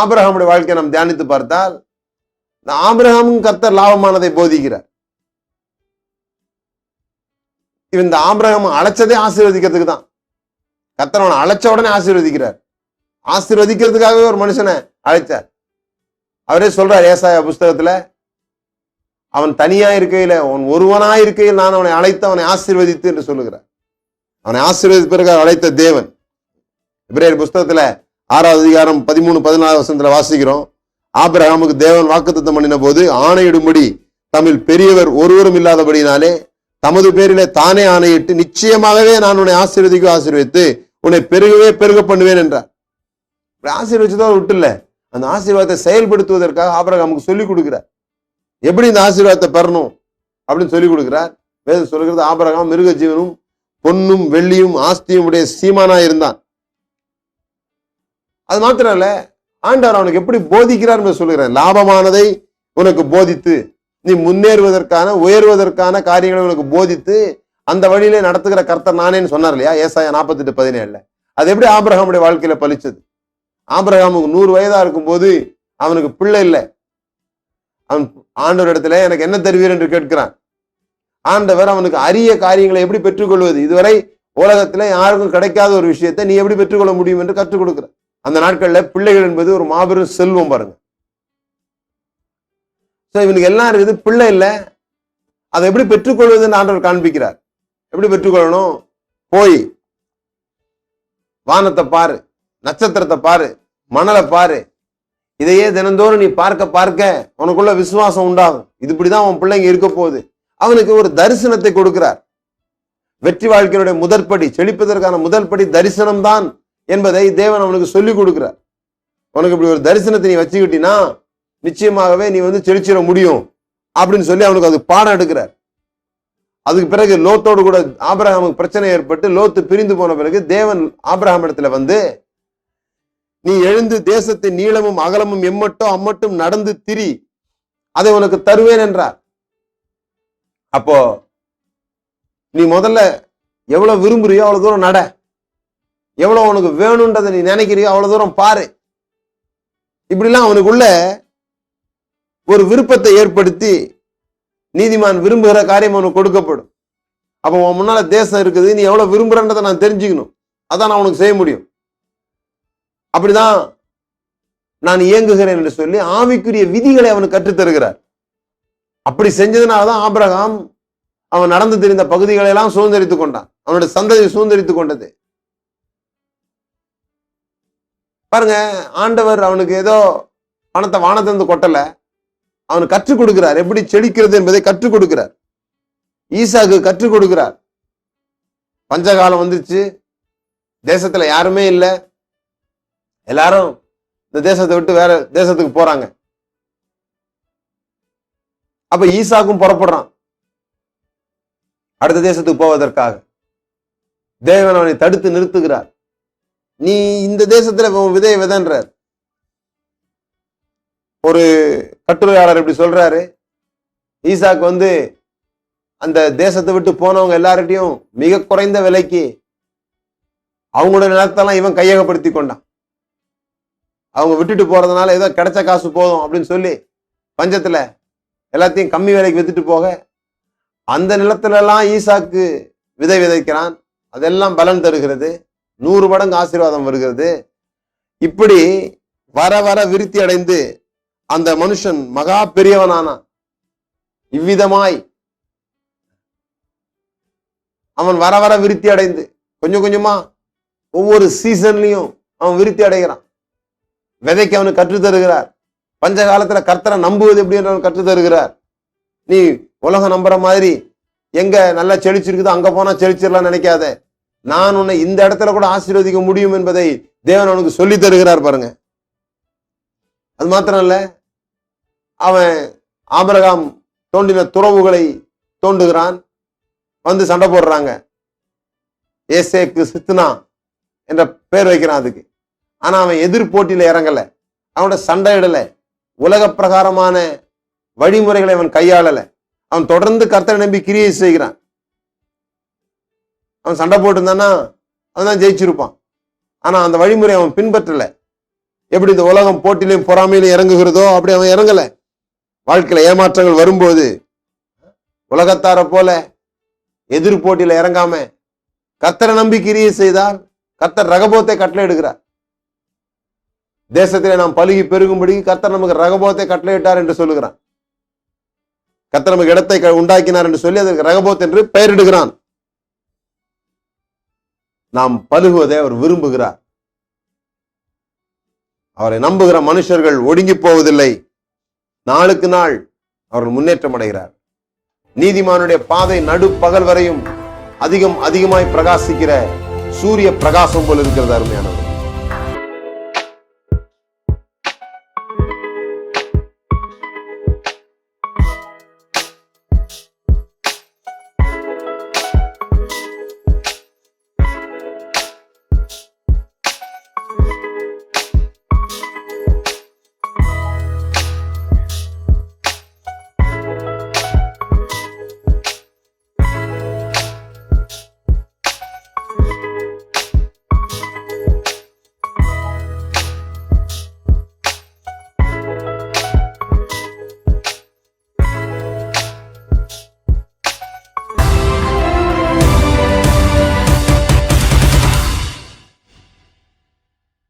ஆபிரகாமுடைய வாழ்க்கையை நாம் தியானித்து பார்த்தால் இந்த ஆபிரகாமும் கர்த்தர் லாபமானதை போதிக்கிறார். இவன் இந்த ஆபிரகம் அழைச்சதே ஆசீர்வதிக்கிறதுக்கு தான். கர்த்தர் அவனை அழைச்ச உடனே ஆசீர்வதிக்கிறார். ஆசீர்வதிக்கிறதுக்காகவே ஒரு மனுஷனை அழைச்சார் அவரே சொல்றார் ஏசாய புஸ்தகத்துல அவன் தனியா இருக்கையில அவன் ஒருவனா இருக்கையில் நான் அவனை அழைத்து அவனை ஆசீர்வதித்து என்று சொல்லுகிறார். அவனை ஆசீர்வதிப்பதற்காக அழைத்த தேவன். இப்ரேயர் புஸ்தகத்துல ஆறாவது அதிகாரம் பதிமூணு பதினாலு வசனத்துல வாசிக்கிறோம். ஆபிரகாமுக்கு தேவன் வாக்குத்தத்தம் பண்ணின போது ஆணையிடும்படி தமிழ் பெரியவர் ஒருவரும் இல்லாதபடினாலே தமது பேரிலே தானே ஆணையிட்டு நிச்சயமாகவே நான் உன்னை ஆசீர்வதிக்க ஆசீர்வித்து உன்னை பெருகவே பெருக பண்ணுவேன் என்றார். இப்படி ஆசீர்வதிச்சதோ விட்டுல. அந்த ஆசீர்வாதத்தை செயல்படுத்துவதற்காக ஆபிரகாமுக்கு சொல்லிக் கொடுக்கிறார். எப்படி இந்த ஆசீர்வாதத்தை பெறணும் அப்படின்னு சொல்லிக் கொடுக்கிறார். வேதம் சொல்லுகிறது ஆபிரகாம் மிருக ஜீவனும் பொன்னும் வெள்ளியும் ஆஸ்தியும் உடைய சீமானா இருந்தான். அது மாத்திரம் இல்லை ஆண்டவர் அவனுக்கு எப்படி போதிக்கிறார் என்று சொல்லுகிறார் லாபமானதை உனக்கு போதித்து நீ முன்னேறுவதற்கான உயர்வதற்கான காரியங்களை உனக்கு போதித்து அந்த வழியிலே நடத்துகிற கர்த்தர் நானேன்னு சொன்னார் இல்லையா? ஏசாயா நாற்பத்தெட்டு பதினேழுல. அது எப்படி ஆபிரகாமுடைய வாழ்க்கையில பலிச்சது ஆபிரகாமுக்கு நூறு வயதா இருக்கும்போது அவனுக்கு பிள்ளை இல்லை. அவன் ஆண்டவர் இடத்துல எனக்கு என்ன தருவீர் என்று கேட்கிறான். ஆண்டவர் அவனுக்கு அரிய காரியங்களை எப்படி பெற்றுக்கொள்வது? இதுவரை உலகத்துல யாருக்கும் கிடைக்காத ஒரு விஷயத்தை நீ எப்படி பெற்றுக்கொள்ள முடியும் என்று கற்றுக் கொடுக்கிறார். அந்த நாட்கள்ல பிள்ளைகள் என்பது ஒரு மாபெரும் செல்வம் பாருங்க. இவனுக்கு எல்லாம் இருக்குது. பிள்ளை இல்லை. அதை எப்படி பெற்றுக்கொள்வதுன்னு ஆண்டவர் காண்பிக்கிறார். எப்படி பெற்றுக்கொள்ளணும்? போய். வானத்தை பாரு. நட்சத்திரத்தை பாரு. மணலை பாரு. இதையே தினந்தோறும் நீ பார்க்க பார்க்க உனக்குள்ள விசுவாசம் உண்டாகும். இது இப்படிதான் உன் பிள்ளைங்க இருக்க போகுது. அவனுக்கு ஒரு தரிசனத்தை கொடுக்கிறார். வெற்றி வாழ்க்கையினுடைய முதற்படி செழிப்பதற்கான முதல் படி தரிசனம் தான் என்பதை தேவன் அவனுக்கு சொல்லிக் கொடுக்குறார். உனக்கு இப்படி ஒரு தரிசனத்தை நீ வச்சுக்கிட்டீன்னா நிச்சயமாகவே நீ வந்து செழிச்சிட முடியும் அப்படின்னு சொல்லி அவனுக்கு அது பாடம் எடுக்கிறார். அதுக்கு பிறகு லோத்தோடு கூட ஆபிரஹாமுக்கு பிரச்சனை ஏற்பட்டு லோத்து பிரிந்து போன பிறகு தேவன் ஆபிரஹாம் இடத்துல வந்து நீ எழுந்து தேசத்தின் நீளமும் அகலமும் எம்மட்டும் அம்மட்டும் நடந்து திரி அதை உனக்கு தருவேன் என்றார். அப்போ நீ முதல்ல எவ்வளவு விரும்புறியோ அவ்வளவு தூரம் நட. எவ்வளவு உனக்கு வேணும்ன்றதை நீ நினைக்கிறியோ அவ்வளவு தூரம் பாரு. இப்படிலாம் அவனுக்குள்ள ஒரு விருப்பத்தை ஏற்படுத்தி நீதிமான் விரும்புகிற காரியம் அவனுக்கு கொடுக்கப்படும். அப்போ உன் முன்னால தேசம் இருக்குது நீ எவ்வளவு விரும்புறன்றதை நான் தெரிஞ்சுக்கணும். அதான் நான் உனக்கு செய்ய முடியும். அப்படிதான் நான் இயங்குகிறேன் என்று சொல்லி ஆவிக்குரிய விதிகளை அவனுக்கு கற்றுத்தருகிறார். அப்படி செஞ்சதுனாலதான் ஆபிரகாம் அவன் நடந்து தெரிந்த பகுதிகளை எல்லாம் சுதந்திரித்துக் கொண்டான். அவனுடைய சந்ததியை சுதந்திரித்துக் கொண்டது. பாருங்க ஆண்டவர் அவனுக்கு ஏதோ பணத்தை வானத்திலிருந்து கொட்டல. அவனுக்கு கற்றுக் கொடுக்கிறார். எப்படி செழிக்கிறது என்பதை கற்றுக் கொடுக்கிறார். ஈசாக்கு கற்றுக் கொடுக்கிறார். பஞ்சகாலம் வந்துருச்சு. தேசத்துல யாருமே இல்லை. எல்லாரும் இந்த தேசத்தை விட்டு வேற தேசத்துக்கு போறாங்க. அப்ப ஈசாக்கும் புறப்படுறான். அடுத்த தேசத்துக்கு போவதற்காக தேவன் அவனை தடுத்து நிறுத்துகிறார். நீ இந்த தேசத்துல உன் விதன்றார். ஒரு கட்டுரையாளர் இப்படி சொல்றாரு. ஈசாக்கு வந்து அந்த தேசத்தை விட்டு போனவங்க எல்லார்கிட்டையும் மிக குறைந்த விலைக்கு அவங்களோட நிலத்தெல்லாம் இவன் கையகப்படுத்தி கொண்டான். அவங்க விட்டுட்டு போறதுனால ஏதோ கிடைச்ச காசு போதும் அப்படின்னு சொல்லி பஞ்சத்துல எல்லாத்தையும் கம்மி விலைக்கு வித்துட்டு போக அந்த நிலத்துல எல்லாம் ஈசாக்கு விதை விதைக்கிறான். அதெல்லாம் பலன் தருகிறது. நூறு மடங்கு ஆசீர்வாதம் வருகிறது. இப்படி வர வர விருத்தி அடைந்து அந்த மனுஷன் மகா பெரியவனானான் இவ்விதமாய் அவன் வர வர விருத்தி அடைந்து கொஞ்சம் கொஞ்சமா ஒவ்வொரு சீசன்லயும் அவன் விருத்தி அடைகிறான். விதைக்கு அவனுக்கு கற்றுத்தருகிறார் பஞ்ச காலத்துல கர்த்தரை நம்புவது எப்படின்னு அவன் கற்றுத் தருகிறார். நீ உலகம் நம்புற மாதிரி எங்க நல்லா செழிச்சிருக்குதோ அங்க போனா செழிச்சிடலாம் நினைக்காத. நான் உன்னை இந்த இடத்துல கூட ஆசீர்வதிக்க முடியும் என்பதை தேவன் அவனுக்கு சொல்லி தருகிறார் பாருங்க. அது மாத்திரம் இல்ல அவன் ஆபரகாம் தோண்டின துறவுகளை தோண்டுகிறான் வந்து சண்டை போடுறாங்க. ஏசேக்கு சித்துனா என்ற பேர் வைக்கிறான் அதுக்கு. ஆனா அவன் எதிர் போட்டியில இறங்கல. அவனோட சண்டை இடல. உலக பிரகாரமான வழிமுறைகளை அவன் கையாளல. அவன் தொடர்ந்து கர்த்தரை நம்பி கிரியை செய்கிறான். அவன் சண்டை போட்டிருந்தான்னா அவன் ஜெயிச்சிருப்பான். ஆனா அந்த வழிமுறை அவன் பின்பற்றல. எப்படி இந்த உலகம் போட்டிலையும் பொறாமையிலும் இறங்குகிறதோ அப்படி அவன் இறங்கல. வாழ்க்கையில ஏமாற்றங்கள் வரும்போது உலகத்தார போல எதிர் போட்டியில இறங்காம கத்தரை நம்பி கிரியை செய்தால் கத்தர் ரகபோத்தை கட்டளை எடுக்கிறார் தேசத்திலே நாம் பழுகி பெருகும்படி கத்தர் நமக்கு ரகபோத்தை கட்டளையிட்டார் என்று சொல்லுகிறான். கத்தர் நமக்கு இடத்தை க- உண்டாக்கினார் என்று சொல்லி அதற்கு ரகபோத் என்று பெயரிடுகிறான். நாம் பழுகுவதை அவர் விரும்புகிறார். அவரை நம்புகிற மனுஷர்கள் ஒடுங்கி போவதில்லை. நாளுக்கு நாள் அவர்கள் முன்னேற்றம் அடைகிறார். நீதிமானுடைய பாதை நடு பகல் வரையும் அதிகம் அதிகமாய் பிரகாசிக்கிற சூரிய பிரகாசம் போல் இருக்கிறது அருமையானவர்